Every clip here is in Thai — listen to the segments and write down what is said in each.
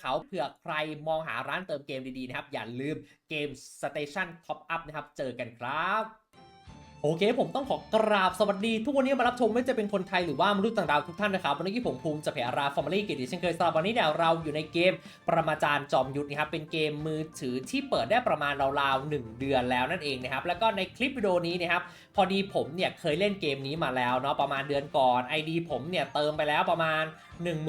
เขาเผื่อใครมองหาร้านเติมเกมดีๆนะครับ อย่าลืมเกม Station Top Up นะครับ เจอกันครับโอเค ผมต้องขอกราบสวัสดี ทุกวันนี้มารับชมไม่ว่าจะเป็นคนไทยหรือว่ามนุษย์ต่างดาวทุกท่านนะครับ วันนี้ผมภูมิจะเพอาราฟอร์มาลีเกียรติเช่นเคยสำหรับวันนี้เนี่ยเราอยู่ในเกมประมาจารย์จอมยุทธนะครับเป็นเกมมือถือที่เปิดได้ประมาณราวๆ1เดือนแล้วนั่นเองนะครับแล้วก็ในคลิปวิดีโอนี้นะครับ พอดีผมเนี่ยเคยเล่นเกมนี้มาแล้วเนาะประมาณเดือนก่อน ID ผมเนี่ยเติมไปแล้วประมาณ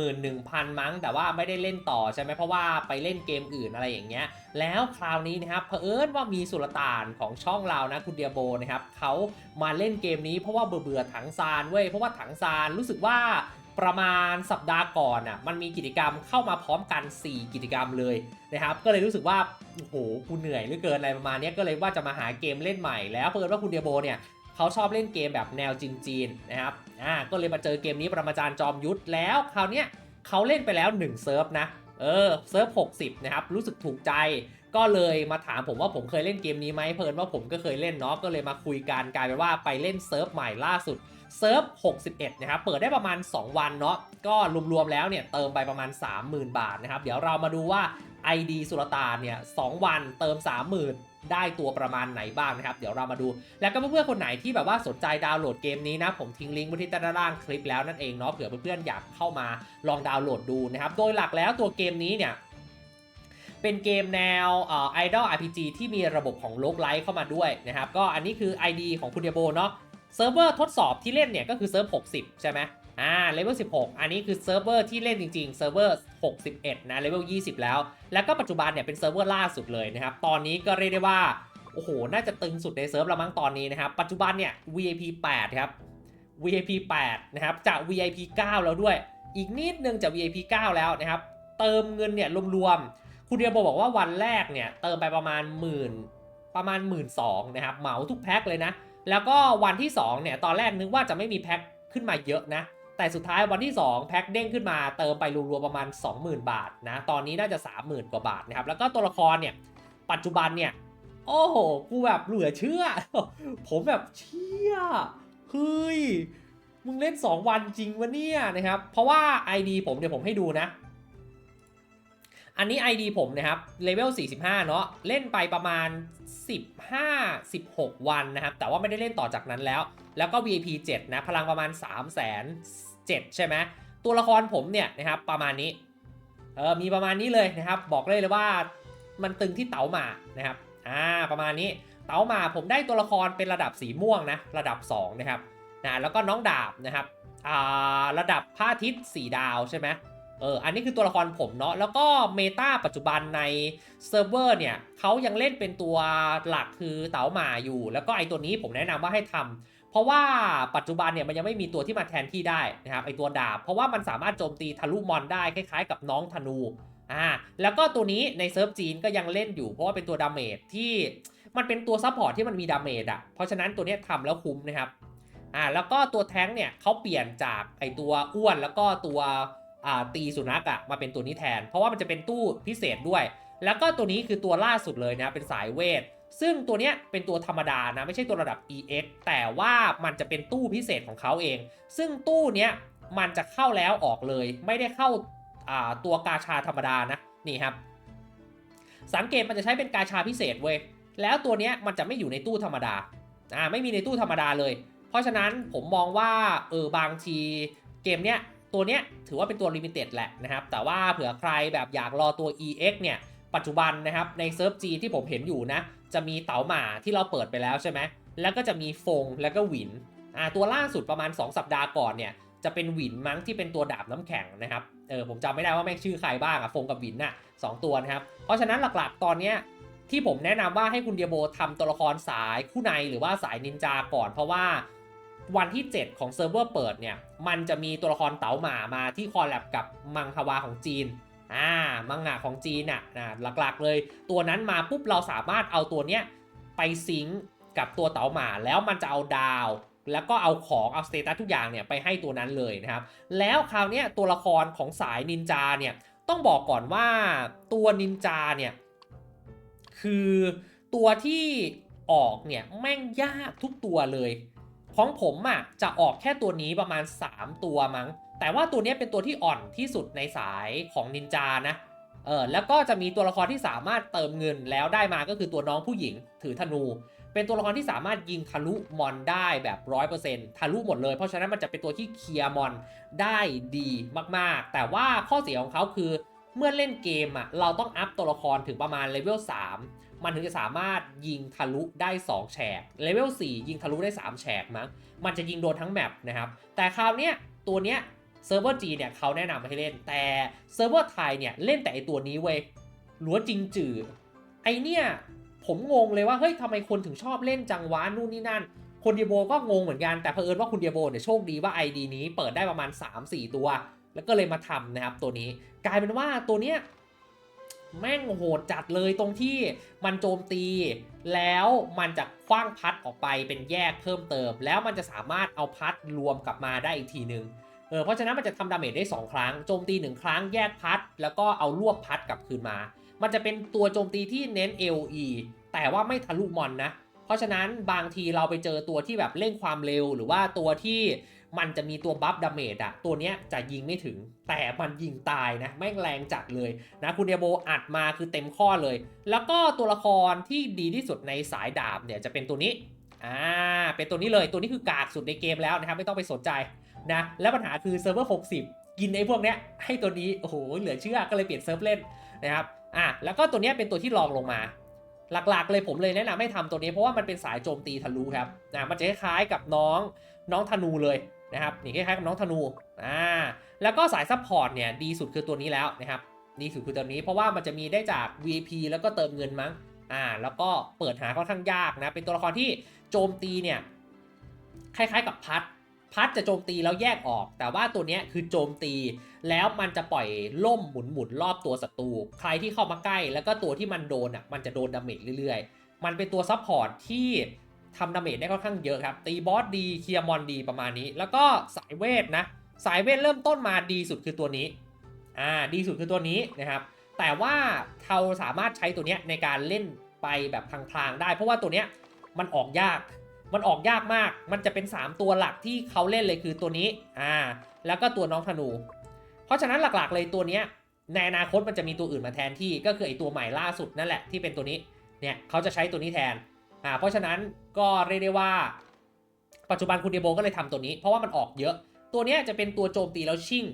11,000 มั้ง แต่ว่าไม่ได้เล่นต่อใช่ไหมเพราะว่าไปเล่นเกมอื่นอะไรอย่างเงี้ย แล้วคราวนี้นะครับเผอิญว่ามีสุลต่านของช่องเรานะคุณเดียโบนะครับเขามาเล่นเกมนี้เพราะว่าเบื่อเบื่อๆถังซานเว้ยเพราะว่าถังซานรู้สึกว่าประมาณสัปดาห์ก่อนอะมันมีกิจกรรมเข้ามาพร้อมกัน 4 กิจกรรมเลยนะครับก็เลยรู้สึกว่าโอ้โหกูเหนื่อยเหลือเกินอะไรประมาณนี้ก็เลยว่าจะมาหาเกมเล่นใหม่แล้วเผอิญว่าคุณเดียโบเนี่ย เขาชอบเล่นเกมแบบแนวจีนๆนะครับอ่าก็เลยมาเจอเกมนี้ประมาจารย์จอมยุทธแล้วคราวเนี้ยเขาเล่นไปแล้ว1เซิร์ฟนะเออเซิร์ฟ60 นะครับ รู้สึกถูกใจ ก็เลยมาถามผมว่าผมเคยเล่นเกมนี้ไหมเพลินว่าผมก็เคยเล่นเนาะก็เลยมาคุยกันกลายเป็นว่าไปเล่นเซิร์ฟใหม่ล่าสุดเซิร์ฟ61 นะครับ เปิดได้ประมาณ 2 วันเนาะก็รวมๆแล้วเนี่ยเติมไปประมาณ 30,000 บาทนะครับ เดี๋ยวเรามาดูว่า ID สุลต่านเนี่ยสวันเติม 30,000 ได้ตัวประมาณไหนบ้างนะครับ เดี๋ยวเรามาดู แล้วก็เพื่อนๆคนไหนที่แบบว่าสนใจดาวน์โหลดเกมนี้นะ ผมทิ้งลิงก์ไว้ที่ใต้ด้านล่างคลิปแล้วนั่นเองเนาะเผื่อเพื่อนๆอยากเข้ามาลองดาวน์โหลดดูนะครับ โดยหลักแล้วตัวเกมนี้เนี่ยเป็นเกมแนวเอ่อ Idol RPG ที่มีระบบของโลกไลท์เข้ามาด้วยนะครับ ก็อันนี้คือ ID ของคุณเดียโบเนาะเซิร์ฟเวอร์ทดสอบที่เล่นเนี่ยก็คือเซิร์ฟ 60 ใช่ไหม อ่าเลเวล16 อันนี้คือเซิร์ฟเวอร์ที่เล่นจริงๆเซิร์ฟเวอร์ 61 นะเลเวล20 แล้ว แล้วก็ปัจจุบันเนี่ยเป็นเซิร์ฟเวอร์ล่าสุดเลยนะครับ ตอนนี้ก็เรียกได้ว่า โอ้โห น่าจะตึงสุดในเซิร์ฟละมั้งตอนนี้นะครับ ปัจจุบันเนี่ย VIP 8 ครับ VIP 8 นะครับ จาก VIP 9 แล้วด้วย อีกนิดนึงจาก VIP 9 แล้วนะครับ เติมเงินเนี่ยรวมๆ คุณเดียโบบอกว่าวันแรกเนี่ยเติมไปประมาณหมื่นประมาณหมื่นสองนะครับเหมาทุกแพ็คเลยนะ แล้วก็วันที่2เนี่ยตอนแรกนึกว่าจะไม่มีแพ็คขึ้นมาเยอะนะ แต่สุดท้ายวันที่ 2 แพ็คเด้งขึ้นมาเติมไปรวมๆประมาณ 20,000 บาทนะ ตอนนี้น่าจะ 30,000 กว่าบาทนะครับ แล้วก็ตัวละครเนี่ย ปัจจุบันเนี่ย โอ้โห กูแบบเหลือเชื่อ ผมแบบเชื่อเฮ้ย มึงเล่น 2 วันจริงวะเนี่ยนะครับ เพราะว่า ID ผมเดี๋ยวผมให้ดูนะ อันนี้ ID ผมนะครับเลเวล 45 เนาะเล่นไปประมาณ 15 16 วันนะครับ แต่ว่าไม่ได้เล่นต่อจากนั้นแล้ว แล้วก็ VIP 7 นะ พลังประมาณ 3 0 0 0 0 ใช่ไหมตัวละครผมเนี่ยนะครับประมาณนี้เออมีประมาณนี้เลยนะครับบอกเลยเลยว่ามันตึงที่เต๋าหมานะครับอ่าประมาณนี้เต๋าหมาผมได้ตัวละครเป็นระดับสีม่วงนะระดับ 2 นะครับนะแล้วก็น้องดาบนะครับอ่าระดับพระอาทิตย์สีดาวใช่ไหมเอออันนี้คือตัวละครผมเนาะแล้วก็เมตาปัจจุบันในเซิร์ฟเวอร์เนี่ยเขายังเล่นเป็นตัวหลักคือเต๋าหมาอยู่ แล้วก็ไอตัวนี้ผมแนะนำว่าให้ทำ เพราะว่าปัจจุบันเนี่ยมันยังไม่มีตัวที่มาแทนที่ได้นะครับไอตัวดาบ เพราะว่ามันสามารถโจมตีทะลุมอนได้คล้ายๆ กับน้องธนูอ่าแล้วก็ตัวนี้ในเซิร์ฟจีนก็ยังเล่นอยู่ เพราะว่าเป็นตัวดาเมจที่มันเป็นตัวซัพพอร์ตที่มันมีดาเมจอะเพราะฉะนั้นตัวนี้ทำแล้วคุ้มนะครับอ่าแล้วก็ตัวแท้งเนี่ยเขาเปลี่ยนจากไอตัวอ้วนแล้วก็ตัวอ่าตีสุนัขอะมาเป็นตัวนี้แทน เพราะว่ามันจะเป็นตู้พิเศษด้วย แล้วก็ตัวนี้คือตัวล่าสุดเลยนะเป็นสายเวท ซึ่งตัวเนี้ยเป็นตัวธรรมดานะไม่ใช่ตัวระดับ EX แต่ว่ามันจะเป็นตู้พิเศษของเขาเอง ซึ่งตู้เนี้ยมันจะเข้าแล้วออกเลย ไม่ได้เข้าอ่าตัวกาชาธรรมดานะนี่ครับ สังเกตมันจะใช้เป็นกาชาพิเศษเว้ยแล้วตัวเนี้ยมันจะไม่อยู่ในตู้ธรรมดาอ่าไม่มีในตู้ธรรมดาเลย เพราะฉะนั้นผมมองว่าเออบางทีเกมเนี้ยตัวเนี้ยถือว่าเป็นตัวลิมิเต็ดแหละนะครับแต่ว่าเผื่อใครแบบอยากรอตัว EX เนี่ย ปัจจุบันนะครับในเซิร์ฟจีที่ผมเห็นอยู่นะ จะมีเต๋าหมาที่เราเปิดไปแล้วใช่ไหมแล้วก็จะมีฟงแล้วก็หวินอ่าตัวล่าสุดประมาณ 2 สัปดาห์ก่อนเนี่ยจะเป็นหวินมั้งที่เป็นตัวดาบน้ำแข็งนะครับเออผมจำไม่ได้ว่าแม่งชื่อใครบ้างอะฟงกับหวินน่ะสองตัวนะครับเพราะฉะนั้นหลักๆตอนเนี้ยที่ผมแนะนำว่าให้คุณเดียโบทำตัวละครสายคู่ในหรือว่าสายนินจาก่อน เพราะว่าวันที่ 7 ของเซิร์ฟเวอร์เปิดเนี่ยมันจะมีตัวละครเต๋าหมามาที่คอลแลบกับมังฮวาของจีน อ่ามังงะของจีนน่ะนะหลักๆเลย ตัวนั้นมาปุ๊บเราสามารถเอาตัวเนี้ยไปซิงกับตัวเต๋าหมาแล้วมันจะเอาดาว แล้วก็เอาของเอาสเตตัสทุกอย่างเนี่ยไปให้ตัวนั้นเลยนะครับ แล้วคราวเนี้ยตัวละครของสายนินจาเนี่ยต้องบอกก่อนว่าตัวนินจาเนี่ยคือตัวที่ออกเนี่ยแม่งยากทุกตัวเลย ของผมอะ่ะจะออกแค่ตัวนี้ประมาณ 3 ตัวมั้ง แต่ว่าตัวนี้เป็นตัวที่อ่อนที่สุดในสายของนินจานะเออแล้วก็จะมีตัวละครที่สามารถเติมเงินแล้วได้มาก็คือตัวน้องผู้หญิงถือธนู เป็นตัวละครที่สามารถยิงทะลุมอนได้แบบ100%ทะลุหมดเลย เพราะฉะนั้นมันจะเป็นตัวที่เคลียร์มอนได้ดีมากๆ แต่ว่าข้อเสียของเขาคือเมื่อเล่นเกมอะเราต้องอัพตัวละครถึงประมาณเลเวล3มันถึงจะสามารถยิงทะลุได้ 2 แฉกเลเวล4ยิงทะลุได้ 3 แฉกมั้งมันจะยิงโดนทั้งแมปนะครับแต่คราวเนี้ยตัวเนี้ย เซิร์ฟเวอร์จีเนี่ยเขาแนะนำให้เล่น แต่เซิร์ฟเวอร์ไทยเนี่ยเล่นแต่ไอตัวนี้เว้ยหลัวจริงจือไอเนี่ยผมงงเลยว่าเฮ้ยทำไมคนถึงชอบเล่นจังหวะนู่นนี่นั่น คนเดียโบก็งงเหมือนกันแต่เผอิญว่าคุณเดียโบเนี่ยโชคดีว่า ID นี้เปิดได้ประมาณ 3-4 ตัว แล้วก็เลยมาทำนะครับตัวนี้กลายเป็นว่าตัวเนี้ยแม่งโหดจัดเลยตรงที่มันโจมตี แล้วมันจะคว้างพัดออกไปเป็นแยกเพิ่มเติม แล้วมันจะสามารถเอาพัดรวมกลับมาได้อีกทีหนึ่ง เออเพราะฉะนั้นมันจะทำดาเมจได้ 2 ครั้งโจมตี 1 ครั้งแยกพัด แล้วก็เอารวบพัดกลับคืนมา มันจะเป็นตัวโจมตีที่เน้น AOE แต่ว่าไม่ทะลุมอนนะ เพราะฉะนั้นบางทีเราไปเจอตัวที่แบบเร่งความเร็ว หรือว่าตัวที่มันจะมีตัวบัฟดาเมจอะตัวเนี้ยจะยิงไม่ถึง แต่มันยิงตายนะแม่งแรงจัดเลยนะคุณเดโบอัดมาคือเต็มข้อเลย แล้วก็ตัวละครที่ดีที่สุดในสายดาบเนี่ยจะเป็นตัวนี้อ่าเป็นตัวนี้เลยตัวนี้คือกากสุดในเกมแล้วนะครับไม่ต้องไปสนใจ นะแล้วปัญหาคือเซิร์ฟเวอร์ 60 กินไอ้พวกเนี้ยให้ตัวนี้โอ้โหเหลือเชื่อก็เลยเปลี่ยนเซิร์ฟเล่นนะครับอะแล้วก็ตัวเนี้ยเป็นตัวที่รองลงมาหลักๆ เลยผมเลยแนะนำให้ทำตัวนี้เพราะว่ามันเป็นสายโจมตีทะลุครับนะมันจะคล้ายๆกับน้องน้องธนูเลยนะครับนี่คล้ายๆกับน้องธนูอ่าแล้วก็สายซัพพอร์ตเนี่ยดีสุดคือตัวนี้แล้วนะครับดีสุดคือตัวนี้เพราะว่ามันจะมีได้จาก VP แล้วก็เติมเงินมั้งอ่าแล้วก็เปิดหาค่อนข้างยากนะเป็นตัวละครที่โจมตีเนี่ยคล้ายๆกับพัด พัดจะโจมตีแล้วแยกออก แต่ว่าตัวนี้คือโจมตี แล้วมันจะปล่อยล่มหมุนหมุนรอบตัวศัตรู ใครที่เข้ามาใกล้ แล้วก็ตัวที่มันโดนอะมันจะโดนดาเมจเรื่อยๆ มันเป็นตัวซับพอร์ตที่ทำดาเมจได้ค่อนข้างเยอะครับ ตีบอสดีเคลียร์มอนดีประมาณนี้ แล้วก็สายเวทนะ สายเวทเริ่มต้นมาดีสุดคือตัวนี้ อ่า ดีสุดคือตัวนี้นะครับ แต่ว่าเราสามารถใช้ตัวนี้ในการเล่นไปแบบพลางๆได้ เพราะว่าตัวนี้มันออกยาก มันออกยากมาก มันจะเป็น 3 ตัวหลักที่เขาเล่นเลยคือตัวนี้ อ่า แล้วก็ตัวน้องธนู เพราะฉะนั้นหลักๆเลยตัวเนี้ยในอนาคตมันจะมีตัวอื่นมาแทนที่ ก็คือไอตัวใหม่ล่าสุดนั่นแหละที่เป็นตัวนี้ เนี่ยเขาจะใช้ตัวนี้แทน อ่า เพราะฉะนั้นก็เรียกได้ว่า ปัจจุบันคุณเดโบก็เลยทำตัวนี้ เพราะว่ามันออกเยอะ ตัวเนี้ยจะเป็นตัวโจมตีแล้วชิ่ง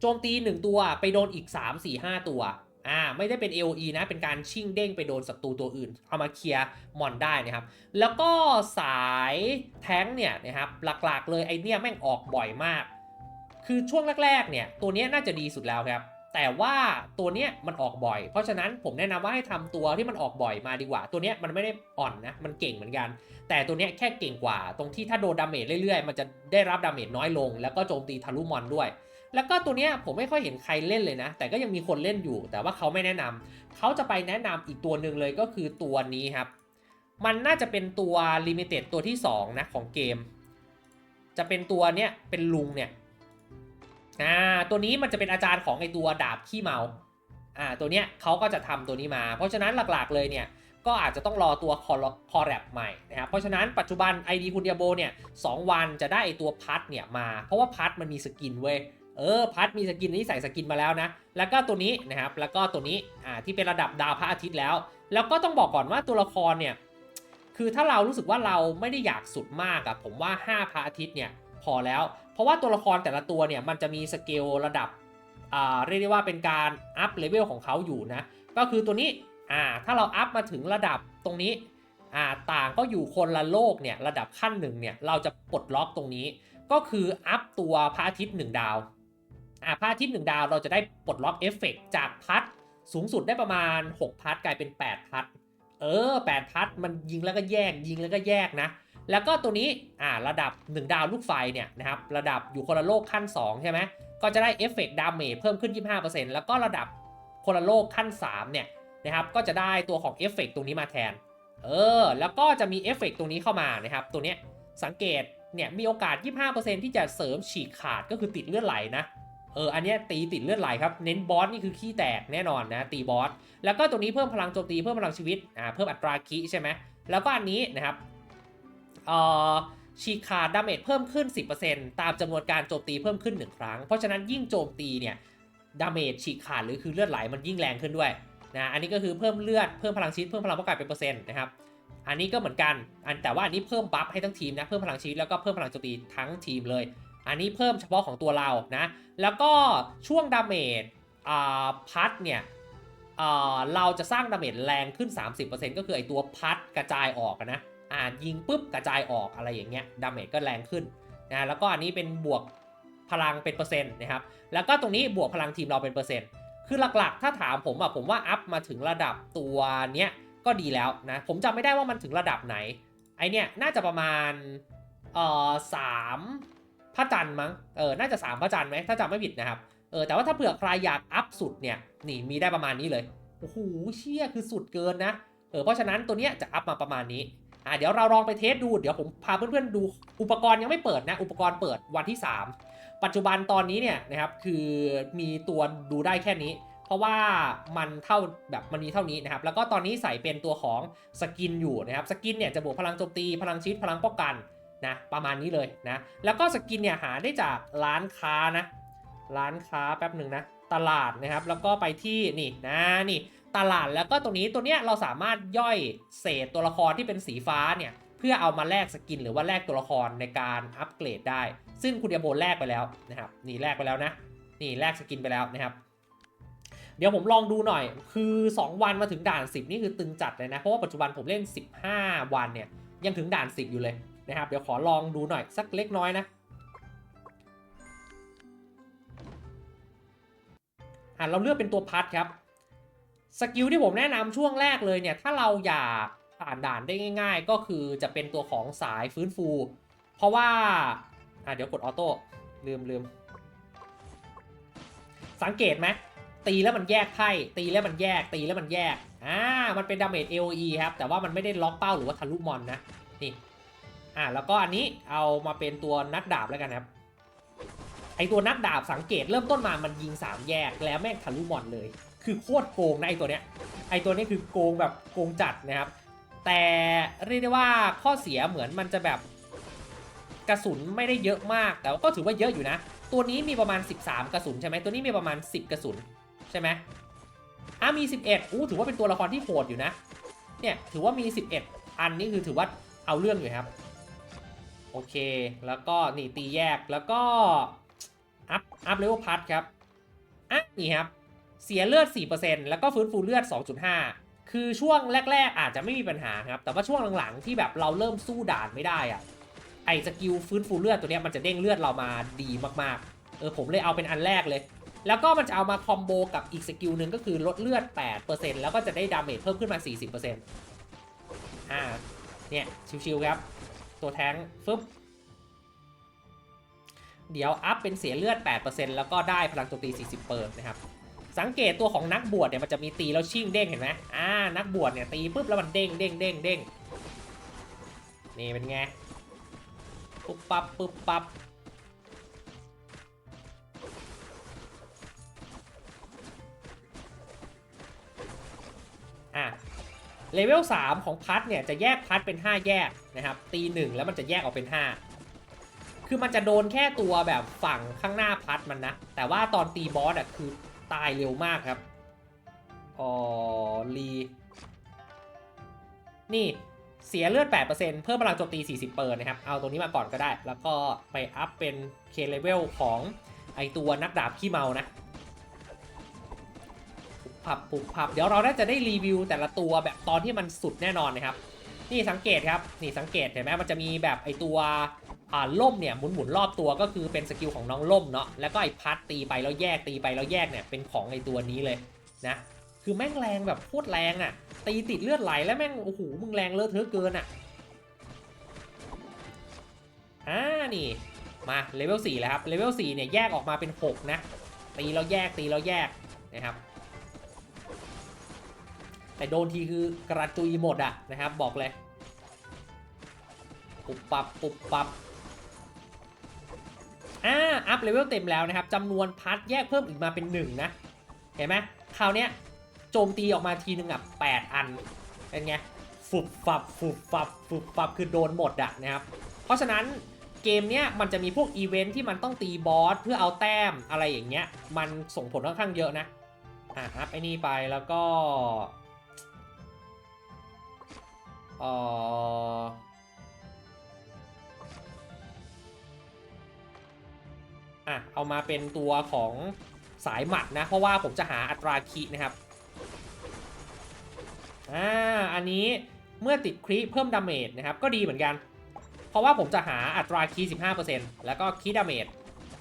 โจมตี 1 ตัวไปโดนอีก 3 4 5 ตัว อ่าไม่ได้เป็น AOE นะ เป็นการชิ่งเด้งไปโดนศัตรูตัวอื่น เอามาเคลียร์มอนได้นะครับ แล้วก็สายแท้งเนี่ยนะครับหลักๆเลยไอเนี่ยแม่งออกบ่อยมาก คือช่วงแรกๆเนี่ยตัวนี้น่าจะดีสุดแล้วครับแต่ว่าตัวเนี้ยมันออกบ่อย เพราะฉะนั้นผมแนะนำว่าให้ทำตัวที่มันออกบ่อยมาดีกว่า ตัวเนี้ยมันไม่ได้อ่อนนะ มันเก่งเหมือนกัน แต่ตัวเนี้ยแค่เก่งกว่า ตรงที่ถ้าโดนดาเมจเรื่อยๆ มันจะได้รับดาเมจน้อยลง แล้วก็โจมตีทะลุมอนด้วย แล้วก็ตัวเนี้ยผมไม่ค่อยเห็นใครเล่นเลยนะ แต่ก็ยังมีคนเล่นอยู่ แต่ว่าเขาไม่แนะนำเขาจะไปแนะนำอีกตัวหนึ่งเลยก็คือตัวนี้ครับ มันน่าจะเป็นตัวลิมิเต็ดตัวที่2นะของเกม จะเป็นตัวเนี้ยเป็นลุงเนี่ย อ่า ตัวนี้มันจะเป็นอาจารย์ของไอตัวดาบขี้เมา อ่า ตัวเนี้ยเขาก็จะทำตัวนี้มา เพราะฉะนั้นหลักๆเลยเนี่ยก็อาจจะต้องรอตัวคอร์คอแรปใหม่นะครับ เพราะฉะนั้นปัจจุบัน ID คุณเดียโบเนี่ยสองวันจะได้ไอตัวพัดเนี่ยมา เพราะว่าพัดมันมีสกินเว้ย เออพัดมีสกินนี้ใส่สกินมาแล้วนะ แล้วก็ตัวนี้นะครับ แล้วก็ตัวนี้อ่าที่เป็นระดับดาวพระอาทิตย์แล้ว แล้วก็ต้องบอกก่อนว่าตัวละครเนี่ยคือถ้าเรารู้สึกว่าเราไม่ได้อยากสุดมากอะผมว่า 5 พระอาทิตย์เนี่ยพอแล้ว เพราะว่าตัวละครแต่ละตัวเนี่ยมันจะมีสเกลระดับอ่าเรียกได้ว่าเป็นการอัพเลเวลของเขาอยู่นะ ก็คือตัวนี้อ่าถ้าเราอัพมาถึงระดับตรงนี้อ่าต่างก็อยู่คนละโลกเนี่ยระดับขั้นหนึ่งเนี่ยเราจะปลดล็อกตรงนี้ ก็คืออัพตัวพระอาทิตย์1ดาว อ่าพระอาทิตย์1ดาวเราจะได้ปลดล็อกเอฟเฟกต์จากพัดสูงสุดได้ประมาณ 6 พัดกลายเป็น 8 พัด เออ 8 พัดมันยิงแล้วก็แยกยิงแล้วก็แยกนะ แล้วก็ตัวนี้อ่าระดับ 1 ดาวลูกไฟเนี่ยนะครับระดับอยู่คนละโลกขั้น 2 ใช่ไหมก็จะได้เอฟเฟกต์ดาเมจเพิ่มขึ้น 25%แล้วก็ระดับคนละโลกขั้น 3 เนี่ยนะครับก็จะได้ตัวของเอฟเฟกต์ตรงนี้มาแทน เออ แล้วก็จะมีเอฟเฟกต์ตรงนี้เข้ามานะครับ ตัวเนี้ยสังเกตเนี่ยมีโอกาส 25%ที่จะเสริมฉีกขาดก็คือติดเลือดไหลนะ เอออันนี้ตีติดเลือดไหลครับ เน้นบอสนี่คือขี้แตกแน่นอนนะตีบอส แล้วก็ตัวนี้เพิ่มพลังโจมตีเพิ่มพลังชีวิตอ่าเพิ่มอัตราคิใช่ไหมแล้วก็อันนี้นะครับเอ่อฉีกขาดดาเมจเพิ่มขึ้น 10%ตามจำนวนการโจมตีเพิ่มขึ้น 1 ครั้ง เพราะฉะนั้นยิ่งโจมตีเนี่ยดาเมจฉีกขาดหรือคือเลือดไหลมันยิ่งแรงขึ้นด้วยนะอันนี้ก็คือเพิ่มเลือดเพิ่มพลังชีวิตเพิ่มพลังป้องกันเป็นเปอร์เซ็นต์นะครับอันนี้ก็เหมือนกันอันแต่ว่าอันนี้เพิ่มบัฟให้ทั้งทีมนะเพิ่มพลังชีวิตแล้วก็เพิ่มพลังโจมตีทั้งทีมเลย อันนี้เพิ่มเฉพาะของตัวเรานะ แล้วก็ช่วงดาเมจอ่าพัดเนี่ยเราจะสร้างดาเมจแรงขึ้น 30%ก็คือไอตัวพัดกระจายออกนะอ่ายิงปุ๊บกระจายออกอะไรอย่างเงี้ยดาเมจก็แรงขึ้นนะแล้วก็อันนี้เป็นบวกพลังเป็นเปอร์เซ็นต์นะครับ แล้วก็ตรงนี้บวกพลังทีมเราเป็นเปอร์เซ็นต์ คือหลักๆ ถ้าถามผมอะผมว่าอัพมาถึงระดับตัวเนี้ยก็ดีแล้วนะ ผมจำไม่ได้ว่ามันถึงระดับไหน ไอเนี้ยน่าจะประมาณเอ่อสาม พระจันทร์มั้ง เออ น่าจะสามพระจันทร์ไหมถ้าจำไม่ผิดนะครับ เออ แต่ว่าถ้าเผื่อใครอยากอัพสุดเนี่ย นี่มีได้ประมาณนี้เลย โอ้โห เชี่ย คือสุดเกินนะ เออ เพราะฉะนั้นตัวเนี้ยจะอัพมาประมาณนี้ อ่าเดี๋ยวเราลองไปเทสดู เดี๋ยวผมพาเพื่อนๆดู อุปกรณ์ยังไม่เปิดนะ อุปกรณ์เปิดวันที่ 3 ปัจจุบันตอนนี้เนี่ยนะครับ คือมีตัวดูได้แค่นี้ เพราะว่ามันเท่าแบบมันมีเท่านี้นะครับ แล้วก็ตอนนี้ใส่เป็นตัวของสกินอยู่นะครับ สกินเนี่ยจะบวกพลังโจมตี พลังชีตพลังป้องกัน นะประมาณนี้เลยนะ แล้วก็สกินเนี่ยหาได้จากร้านค้านะ ร้านค้าแป๊บหนึ่งนะ ตลาดนะครับ แล้วก็ไปที่นี่นะนี่ตลาดแล้วก็ตรงนี้ตัวเนี้ยเราสามารถย่อยเศษตัวละครที่เป็นสีฟ้าเนี่ยเพื่อเอามาแลกสกินหรือว่าแลกตัวละครในการอัปเกรดได้ ซึ่งคุณเดียโบแลกไปแล้วนะครับนี่แลกไปแล้วนะนี่แลกสกินไปแล้วนะครับเดี๋ยวผมลองดูหน่อย คือ 2 วันมาถึงด่าน 10 นี่คือตึงจัดเลยนะ เพราะว่าปัจจุบันผมเล่น 15 วันเนี่ย ยังถึงด่าน 10 อยู่เลย นะครับ เดี๋ยวขอลองดูหน่อยสักเล็กน้อยนะอะเราเลือกเป็นตัวพัดครับสกิลที่ผมแนะนำช่วงแรกเลยเนี่ย ถ้าเราอยากผ่านด่านได้ง่าย ๆ ก็คือจะเป็นตัวของสายฟื้นฟู เพราะว่าอะเดี๋ยวกดออโต้ลืมลืมสังเกตไหมตีแล้วมันแยกไพ่ตีแล้วมันแยกตีแล้วมันแยกอ่ามันเป็นดาเมจ AOE ครับ แต่ว่ามันไม่ได้ล็อกเป้าหรือว่าทะลุมอนนะนี่ อ่าแล้วก็อันนี้เอามาเป็นตัวนักดาบแล้วกันครับ ไอตัวนักดาบสังเกตเริ่มต้นมามันยิง 3 แยกแล้วแม่งทะลุมอนเลย คือโคตรโกงนะไอตัวเนี้ย ไอตัวนี้คือโกงแบบโกงจัดนะครับ แต่เรียกได้ว่าข้อเสียเหมือนมันจะแบบกระสุนไม่ได้เยอะมาก แต่ก็ถือว่าเยอะอยู่นะ ตัวนี้มีประมาณ 13 กระสุนใช่ไหมตัวนี้มีประมาณ 10 กระสุนใช่ไหมอะมี 11อู้ถือว่าเป็นตัวละครที่โหดอยู่นะ เนี่ยถือว่ามี 11 อันนี่คือถือว่าเอาเรื่องอยู่ครับ โอเค แล้วก็นี่ตีแยกแล้วก็อัพอัพเลเวลพัทครับอะนี่ครับ เสียเลือด 4%แล้วก็ฟื้นฟูเลือด 2.5 คือช่วงแรก ๆ อาจจะไม่มีปัญหาครับ แต่ว่าช่วงหลังๆ ที่แบบเราเริ่มสู้ด่านไม่ได้อะไอสกิลฟื้นฟูเลือดตัวเนี้ยมันจะเด้งเลือดเรามาดีมากๆ เออผมเลยเอาเป็นอันแรกเลย แล้วก็มันจะเอามาคอมโบกับอีกสกิลหนึ่งก็คือลดเลือด 8%แล้วก็จะได้ดาเมจเพิ่มขึ้นมา 40%อ่า เนี่ยชิวๆครับ ตัวแท้งฟึบเดี๋ยวอัพเป็นเสียเลือด 8%แล้วก็ได้พลังโจมตี 40เปิร์นะครับ สังเกตตัวของนักบวชเนี่ยมันจะมีตีแล้วชิ่งเด้งเห็นไหมอ่า นักบวชเนี่ยตีปุ๊บแล้วมันเด้งเด้งเด้งเด้งนี่เป็นไงปุ๊บปั๊บปุ๊บปั๊บ เลเวล3ของพัทเนี่ยจะแยกพัทเป็น 5 แยกนะครับ ตี 1 แล้วมันจะแยกออกเป็น 5 คือมันจะโดนแค่ตัวแบบฝั่งข้างหน้าพัทมันนะ แต่ว่าตอนตีบอสอะคือตายเร็วมากครับอ๋อรีนี่เสียเลือด 8%เพิ่มพลังโจมตี 40 เปอร์นะครับ เอาตรงนี้มาก่อนก็ได้ แล้วก็ไปอัพเป็นเคเลเวลของไอตัวนักดาบขี้เมานะ ปุบพับปุบพับ เดี๋ยวเราน่าจะได้รีวิวแต่ละตัวแบบตอนที่มันสุดแน่นอนนะครับ นี่สังเกตครับ นี่สังเกตเห็นไหมมันจะมีแบบไอตัวอ่าล่มเนี่ยหมุนหมุนรอบตัวก็คือเป็นสกิลของน้องล่มเนาะ แล้วก็ไอพัดตีไปแล้วแยกตีไปแล้วแยกเนี่ยเป็นของไอตัวนี้เลยนะ คือแม่งแรงแบบโคตรแรงอะ่ะ ตีติดเลือดไหลแล้วแม่งโอ้โหมึงแรงเลอะเทอะเกินอะ่ะอ่านี่มาเลเวล4แล้วครับ เลเวล4เนี่ยแยกออกมาเป็น 6 นะ ตีแล้วแยกตีแล้วแยกนะครับ แต่โดนทีคือกระจุยหมดอะนะครับ บอกเลย ปุบปับปุบปับอ่าอัพเลเวลเต็มแล้วนะครับจำนวนพัทแยกเพิ่มอีกมาเป็น1นะ เห็นไหมคราวเนี้ยโจมตีออกมาทีนึงอะ8อัน เป็นไงฟุบฟับฟุบฟับฟุบฟับคือโดนหมดอะนะครับ เพราะฉะนั้นเกมเนี้ยมันจะมีพวกอีเวนท์ที่มันต้องตีบอสเพื่อเอาแต้มอะไรอย่างเงี้ย มันส่งผลค่อนข้างเยอะนะ อะอัพไอ้นี่ไปแล้วก็ เอออะเอามาเป็นตัวของสายหมัดนะ เพราะว่าผมจะหาอัตราคีนะครับอ่าอันนี้เมื่อติดครีเพิ่มดาเมจนะครับ ก็ดีเหมือนกัน เพราะว่าผมจะหาอัตราคี15%แล้วก็คีดาเมจ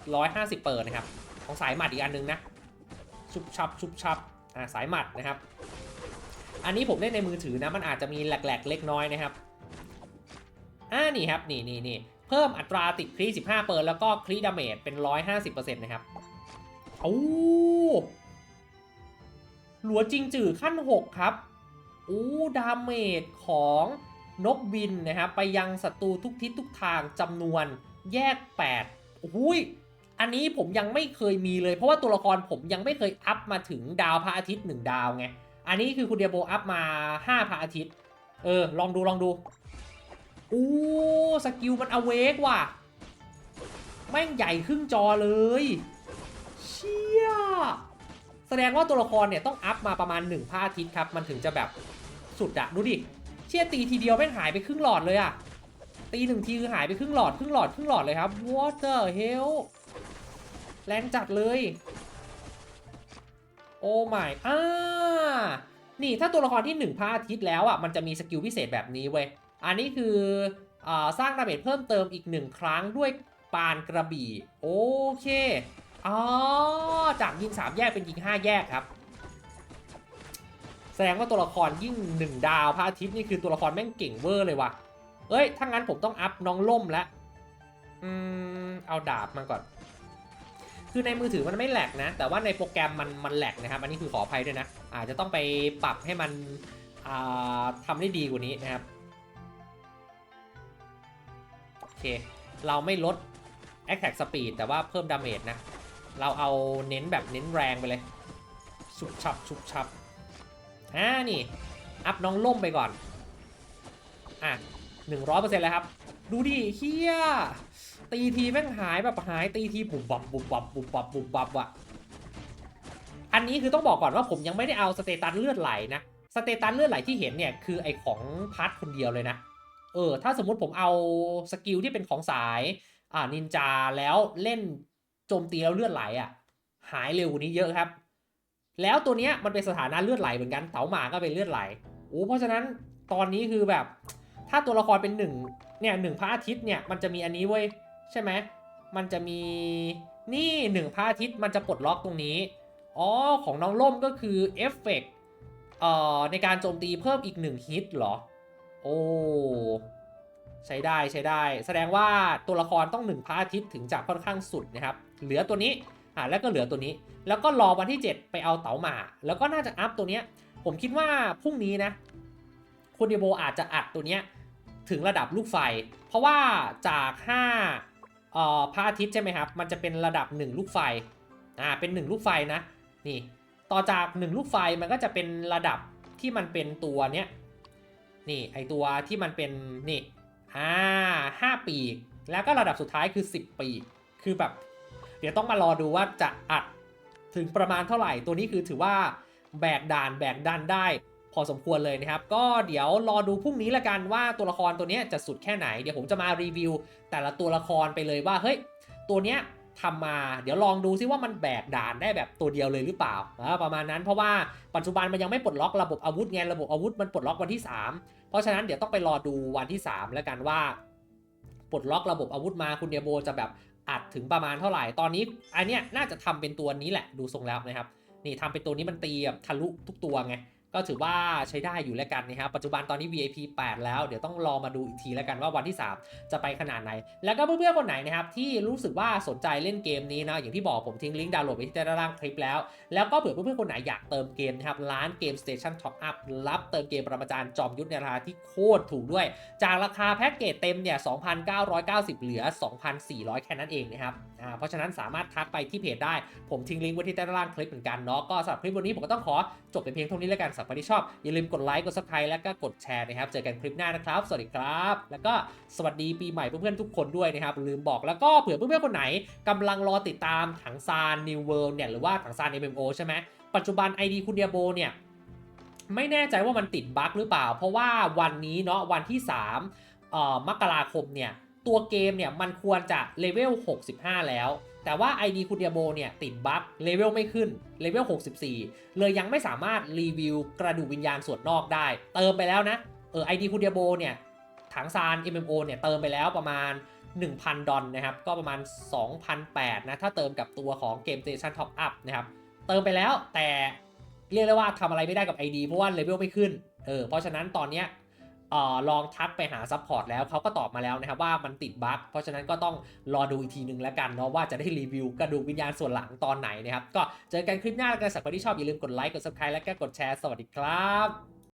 150 เปิดนะครับ ของสายหมัดอีกอันนึงนะ ชุบชับชุบชับอ่าสายหมัดนะครับ อันนี้ผมเล่นในมือถือนะมันอาจจะมีแหลกๆ เล็กน้อยนะครับ อ่านี่ครับนี่นี่นี่เพิ่มอัตราติดครี15 เปิดแล้วก็ครีดาเมจเป็น 150%นะครับโอ้หลัวจริงจื่อขั้น 6 ครับอู้ดาเมจของนกบินนะครับไปยังศัตรูทุกทิศทุกทางจำนวนแยก 8โอ้ยอันนี้ผมยังไม่เคยมีเลย เพราะว่าตัวละครผมยังไม่เคยอัพมาถึงดาวพระอาทิตย์ 1 ดาวไง อันนี้คือคุณเดียโบอัพมา5พระอาทิตย์ เออ ลองดูลองดู อู้สกิลมันอเวกว่ะ แม่งใหญ่ครึ่งจอเลย เชี่ย แสดงว่าตัวละครเนี่ยต้องอัพมาประมาณ1พระอาทิตย์ครับ มันถึงจะแบบสุดอะดูดิ เชี่ยตีทีเดียวแม่งหายไปครึ่งหลอดเลยอะตีหนึ่งทีคือหายไปครึ่งหลอดครึ่งหลอดครึ่งหลอดเลยครับ What the hell แรงจัดเลย โอ้ my อ่า นี่ถ้าตัวละครที่1พระอาทิตย์แล้วอะมันจะมีสกิลพิเศษแบบนี้เว้ย อันนี้คืออสร้างดาเมจเพิ่มเติมอีกหนึ่งครั้งด้วยปานกระบี่ โอเค อ๋อ จากยิง 3 แยกเป็นยิง 5 แยกครับ แสดงว่าตัวละครยิ่ง 1 ดาวพระอาทิตย์นี่คือตัวละครแม่งเก่งเวอร์เลยว่ะ เอ้ย ถ้างั้นผมต้องอัพน้องล่มแล้ว อืม เอาดาบมาก่อน คือในมือถือมันไม่แหลกนะ แต่ว่าในโปรแกรมมันมันแหลกนะครับ อันนี้คือขออภัยด้วยนะ อาจจะต้องไปปรับให้มันอ่าทำได้ดีกว่านี้นะครับ โอเค เราไม่ลด Attack Speed แต่ว่าเพิ่มดาเมจนะ เราเอาเน้นแบบเน้นแรงไปเลย ชุบชับชุบชับ อ่า นี่ อัพน้องล่มไปก่อน อะหนึ่งร้อยเปอร์เซ็นต์แล้วครับ ดูดิเฮีย ตีทีแม่งหายแบบหายตีทีบุบบับบุบบับบุบบับบุบบับว่ะอันนี้คือต้องบอกก่อนว่าผมยังไม่ได้เอาสเตตัสเลือดไหลนะสเตตัสเลือดไหลที่เห็นเนี่ยคือไอของพัทคนเดียวเลยนะเออถ้าสมมุติผมเอาสกิลที่เป็นของสายอ่านินจาแล้วเล่นโจมตีแล้วเลือดไหลอะหายเร็วกว่านี้เยอะครับ แล้วตัวเนี้ยมันเป็นสถานะเลือดไหลเหมือนกันเต๋าหมาก็เป็นเลือดไหลโอ้เพราะฉะนั้นตอนนี้คือแบบ ถ้าตัวละครเป็นหนึ่งเนี่ยหนึ่งพระอาทิตย์เนี่ยมันจะมีอันนี้เว้ย ใช่ไหมมันจะมีนี่หนึ่งพระอาทิตย์มันจะปลดล็อกตรงนี้ อ๋อ ของน้องล่มก็คือเอฟเฟกต์เอ่อในการโจมตีเพิ่มอีกหนึ่งฮิตเหรอ โอ้ใช้ได้ใช้ได้ แสดงว่าตัวละครต้องหนึ่งพระอาทิตย์ถึงจะค่อนข้างสุดนะครับ เหลือตัวนี้อ่าแล้วก็เหลือตัวนี้ แล้วก็รอวันที่ 7 ไปเอาเต๋าหมา แล้วก็น่าจะอัพตัวเนี้ย ผมคิดว่าพรุ่งนี้นะคุณเดโบอาจจะอัดตัวเนี้ยถึงระดับลูกไฟ เพราะว่าจาก 5 พระอาทิตย์ใช่ไหมครับ มันจะเป็นระดับ 1 ลูกไฟ อ่า เป็น 1 ลูกไฟนะ นี่ ต่อจาก 1 ลูกไฟมันก็จะเป็นระดับที่มันเป็นตัวเนี้ย นี่ ไอตัวที่มันเป็น นี่ อ่าห้าปีก แล้วก็ระดับสุดท้ายคือ 10 ปีก คือแบบ เดี๋ยวต้องมารอดูว่าจะอัดถึงประมาณเท่าไหร่ ตัวนี้คือถือว่าแบกด่านแบกดันได้ พอสมควรเลยนะครับ ก็เดี๋ยวรอดูพรุ่งนี้ละกันว่าตัวละครตัวนี้จะสุดแค่ไหน เดี๋ยวผมจะมารีวิว แต่ละตัวละครไปเลยว่าเฮ้ยตัวเนี้ยทำมาเดี๋ยวลองดูซิว่ามันแบกด่านได้แบบตัวเดียวเลยหรือเปล่าประมาณนั้นเพราะว่าปัจจุบันมันยังไม่ปลดล็อกระบบอาวุธไงระบบอาวุธมันปลดล็อกวันที่ 3 เพราะฉะนั้นเดี๋ยวต้องไปรอดูวันที่ 3 แล้วกันว่า ปลดล็อกระบบอาวุธมาคุณเดียโบจะแบบอัดถึงประมาณเท่าไหร่ตอนนี้อันเนี้ยน่าจะทำเป็นตัวนี้แหละดูทรงแล้วนะครับนี่ทำเป็นตัวนี้มันตีแบบทะลุทุกตัวไง ก็ถือว่าใช้ได้อยู่แล้วกันนะครับปัจจุบันตอนนี้ VIP 8 แล้ว เดี๋ยวต้องรอมาดูอีกทีแล้วกันว่าวันที่ 3 จะไปขนาดไหน แล้วก็เพื่อนๆคนไหนนะครับที่รู้สึกว่าสนใจเล่นเกมนี้นะอย่างที่บอกผมทิ้งลิงก์ดาวน์โหลดไว้ที่ด้านล่างคลิปแล้ว แล้วก็เผื่อเพื่อนๆคนไหนอยากเติมเกมนะครับร้านเกม Station Top Up รับเติมเกมประมาจารย์จอมยุทธในราคาที่โคตรถูกด้วย จากราคาแพ็กเกจเต็มเนี่ย2,990 เหลือ 2,400 แค่นั้นเองนะครับอ่าเพราะฉะนั้นสามารถทักไปที่เพจได้ผมทิ้งลิงก์ไว้ที่ใต้ด้านล่างคลิปเหมือนกันเนาะก็สำหรับคลิปวันนี้ผมก็ต้องขอจบไปเพียงเท่านี้แล้วกันสหรับใครที่ชอบ อย่าลืมกดไลค์ กด subscribe แล้วก็กดแชร์นะครับ เจอกันคลิปหน้านะครับ สวัสดีครับ แล้วก็สวัสดีปีใหม่เพื่อนๆทุกคนด้วยนะครับ ลืมบอกแล้วก็เผื่อเพื่อนๆคนไหนกำลังรอติดตามถังซาน New World เนี่ยหรือว่าถังซาน MMO ใช่ไหมปัจจุบัน ID คุณเดียโบเนี่ยไม่แน่ใจว่ามันติดบั๊กหรือเปล่า เพราะว่าวันนี้เนาะวันที่3เอ่อมกราคมเนี่ยตัวเกมเนี่ยมันควรจะเลเวล65 แล้ว แต่ว่า ID คุณเดียโบเนี่ยติดบั๊กเลเวลไม่ขึ้นเลเวล 64 เลยยังไม่สามารถรีวิวกระดูกวิญญาณส่วนนอกได้ เติมไปแล้วนะ เออ ID คุณเดียโบเนี่ยถังซาน MMO เนี่ยเติมไปแล้วประมาณ 1,000 ดอลนะครับ ก็ประมาณ 2,008นะ ถ้าเติมกับตัวของเกม Station Top Up นะครับ เติมไปแล้วแต่เรียกได้ว่าทำอะไรไม่ได้กับ ID เพราะว่าเลเวลไม่ขึ้น เออ เพราะฉะนั้นตอนเนี้ย ออลองทักไปหาซัพพอร์ตแล้วเขาก็ตอบมาแล้วนะครับว่ามันติดบั๊กเพราะฉะนั้นก็ต้องรอดูอีกทีหนึ่งแล้วกันเนาะว่าจะได้รีวิวกระดูกวิญญาณส่วนหลังตอนไหนนะครับก็เจอกันคลิปหน้าแล้วกันสำหรับคนที่ชอบอย่าลืมกดไลค์กดซับสไครต์และก็กดแชร์สวัสดีครับ